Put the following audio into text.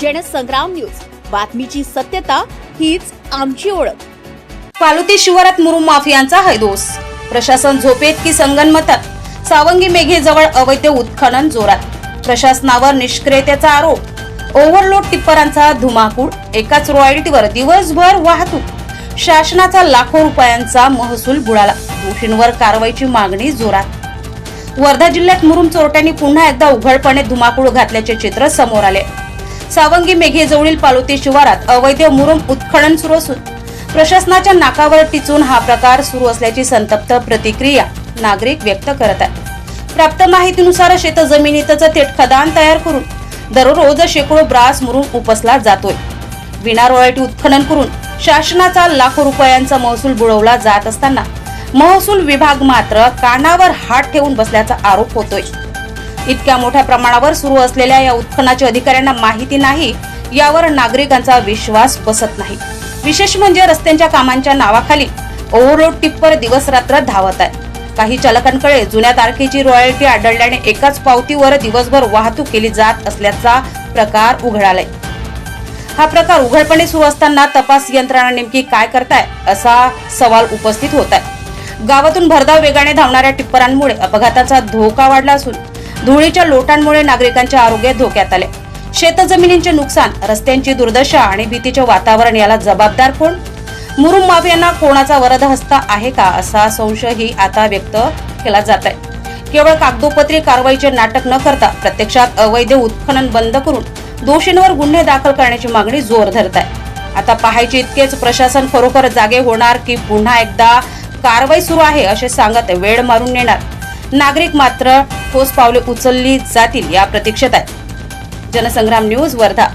Jansangram news. बातमीची सत्यता हीच आमची ओळख. पालुते शिवारात मुरुम माफियांचा हैदोस. प्रशासन झोपेत की संगनमतात सावंगी मेघेजवळ अवैध उत्खनन जोरात. प्रशासनावर निष्क्रियतेचा आरोप. ओव्हरलोड टिप्परांचा धुमाकूळ. एकाच रॉयल्टीवर दिवसभर वाहतूक. शासनाचा लाखो रुपयांचा महसूल बुडाला. दोषींवर कारवाईची मागणी जोरात. वर्धा जिल्ह्यात मुरुम चोरट्यांनी पुन्हा एकदा उघडपणे धुमाकूळ घातल्याचे चित्र समोर आले. सावंगी मेघेजवळील पालोती शिवारात अवैध मुरुम उत्खनन सुरू असून प्रशासनाच्या नाकावर टिचून हा प्रकार सुरू असल्याची संतप्त प्रतिक्रिया नागरिक व्यक्त करत आहेत. प्राप्त माहितीनुसार शेत जमिनीतच थेट खदान तयार करून दररोज शेकडो ब्रास मुरुम उपसला जातोय. विना रॉयल्टी उत्खनन करून शासनाचा लाखो रुपयांचा महसूल बुडवला जात असताना महसूल विभाग मात्र कानावर हात ठेवून बसल्याचा आरोप होतोय. इतक्या मोठ्या प्रमाणावर सुरू असलेल्या या उत्खननाची अधिकाऱ्यांना माहिती नाही यावर नागरिकांचा विश्वास बसत नाही. विशेष म्हणजे रस्त्यांच्या कामांच्या नावाखाली ओव्हरलोड टिप्पर दिवस रात्र धावत आहे काही चालकांकडे जुन्या तारखेची रॉयल्टी आढळल्याने एकाच पावतीवर दिवसभर वाहतूक केली जात असल्याचा प्रकार उघडालाय. हा प्रकार उघडपणे सुरू असताना तपास यंत्रणा नेमकी काय करताय असा सवाल उपस्थित होत आहे. गावातून भरधाव वेगाने धावणाऱ्या टिप्परांमुळे अपघाताचा धोका वाढला असून धुळीच्या लोटांमुळे नागरिकांचे आरोग्य धोक्यात आले. शेतजमिनींचे नुकसान रस्त्यांची दुर्दशा आणि भीतीचे वातावरण याला जबाबदार कोण? मुरुम माफियांना कोणाचा वरदहस्त आहे का असा संशयही आता व्यक्त केला जात आहे केवळ कागदोपत्री कारवाईचे नाटक न करता प्रत्यक्षात अवैध उत्खनन बंद करून दोषींवर गुन्हे दाखल करण्याची मागणी जोर धरत आहे आता पाहायचे इतकेच प्रशासन खरोखर जागे होणार की पुन्हा एकदा कारवाई सुरू आहे असे सांगत वेळ मारून नेणार नागरिक मात्र ठोस पावले उचलली जातील या प्रतीक्षेत आहेत जनसंग्राम न्यूज वर्धा.